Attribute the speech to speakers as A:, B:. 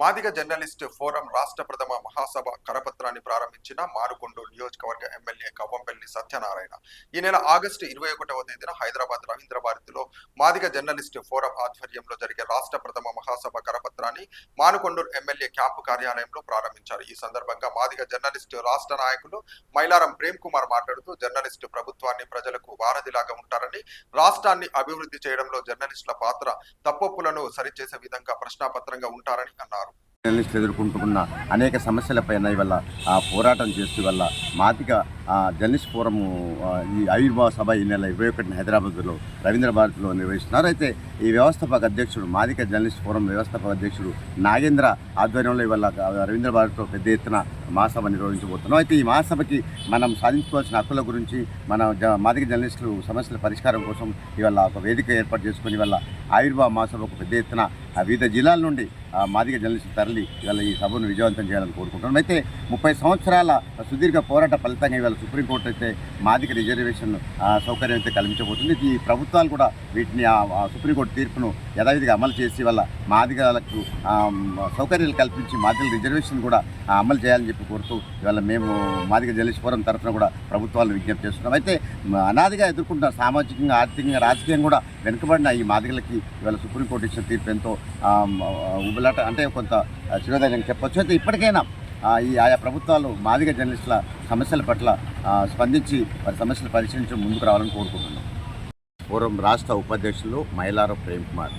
A: Madiga journalist forum రాష్ట్ర ప్రథమ మహాసభ కరపత్రాన్ని ప్రారంభించిన మారుకొండ నియోజకవర్గ ఎమ్మెల్యే కవ్వంపల్లి సత్యనారాయణ. ఈ నెల ఆగస్టు ఇరవై ఒకటవ తేదీన హైదరాబాద్ రవీంద్ర మాదిగ జర్నలిస్ట్ ఫోరం ఆధ్వర్యంలో జరిగే రాష్ట్ర ప్రథమ మహాసభ కరపత్రాన్ని మానుకొండూరు ఎమ్మెల్యే క్యాంపు కార్యాలయంలో ప్రారంభించారు. ఈ సందర్భంగా మాదిగ జర్నలిస్ట్ రాష్ట్ర నాయకులు మైలారం ప్రేమ్ కుమార్ మాట్లాడుతూ జర్నలిస్టు ప్రభుత్వాన్ని ప్రజలకు వారధిలాగా ఉంటారని రాష్ట్రాన్ని అభివృద్ధి చేయడంలో జర్నలిస్టుల పాత్ర తప్పొప్పులను సరిచేసే విధంగా ప్రశ్నాపత్రంగా ఉంటారని అన్నారు.
B: జర్నలిస్టులు ఎదుర్కొంటున్న అనేక సమస్యలపైన ఇవల్ల ఆ, పోరాటం చేస్తూ వల్ల మాదిక ఆ, జర్నలిస్ట్ ఫోరం ఈ ఆవిర్భావ సభ ఈ నెల ఇరవై ఒకటిన హైదరాబాద్లో రవీంద్ర భారతిలో నిర్వహిస్తున్నారు. అయితే ఈ వ్యవస్థాపక అధ్యక్షుడు మాదిక జర్నలిస్ట్ ఫోరం వ్యవస్థాపక అధ్యక్షుడు నాగేంద్ర ఆధ్వర్యంలో ఇవాళ రవీంద్ర భారతిలో పెద్ద ఎత్తున మహాసభ నిర్వహించబోతున్నాం. అయితే ఈ మహాసభకి మనం సాధించుకోవాల్సిన హక్కుల గురించి మన జ- మాదిక జర్నలిస్టులు సమస్యల పరిష్కారం కోసం ఇవాళ ఒక వేదిక ఏర్పాటు చేసుకుని ఇవాళ ఆవిర్భావ మహాసభకు పెద్ద ఎత్తున వివిధ జిల్లాల నుండి మాదిగ జర్నలిస్టులు తరలి ఇవాళ ఈ సభను విజయవంతం చేయాలని కోరుకుంటున్నాం. అయితే ముప్పై సంవత్సరాల సుదీర్ఘ పోరాట ఫలితంగా ఇవాళ సుప్రీంకోర్టు అయితే మాదిగ రిజర్వేషన్ సౌకర్యం అయితే కల్పించబోతుంది. ఈ ప్రభుత్వాలు కూడా వీటిని సుప్రీంకోర్టు తీర్పును యథావిధిగా అమలు చేసి వల్ల మాదిగలకు సౌకర్యాలు కల్పించి మాదిగల రిజర్వేషన్ కూడా అమలు చేయాలని చెప్పి కోరుతూ ఇవాళ మేము మాదిగ జర్నలిస్ట్ ఫోరం తరఫున కూడా ప్రభుత్వాలను విజ్ఞప్తి చేస్తున్నాం. అయితే అనాదిగా ఎదుర్కొంటున్న సామాజికంగా ఆర్థికంగా రాజకీయంగా కూడా వెనుకబడిన ఈ మాదిగలకి ఇవాళ సుప్రీంకోర్టు ఇచ్చిన తీర్పు ఎంతో బుల్లట అంటే కొంత శిరోధైర్యం చెప్పొచ్చు. అయితే ఇప్పటికైనా ఈ ఆయా ప్రభుత్వాలు మాదిగ జర్నలిస్టుల సమస్యల పట్ల స్పందించి వారి సమస్యలు పరిశీలించడం ముందుకు రావాలని కోరుకుంటున్నాం. పూర్వం రాష్ట్ర ఉపాధ్యక్షులు మైలారం ప్రేమ్ కుమార్.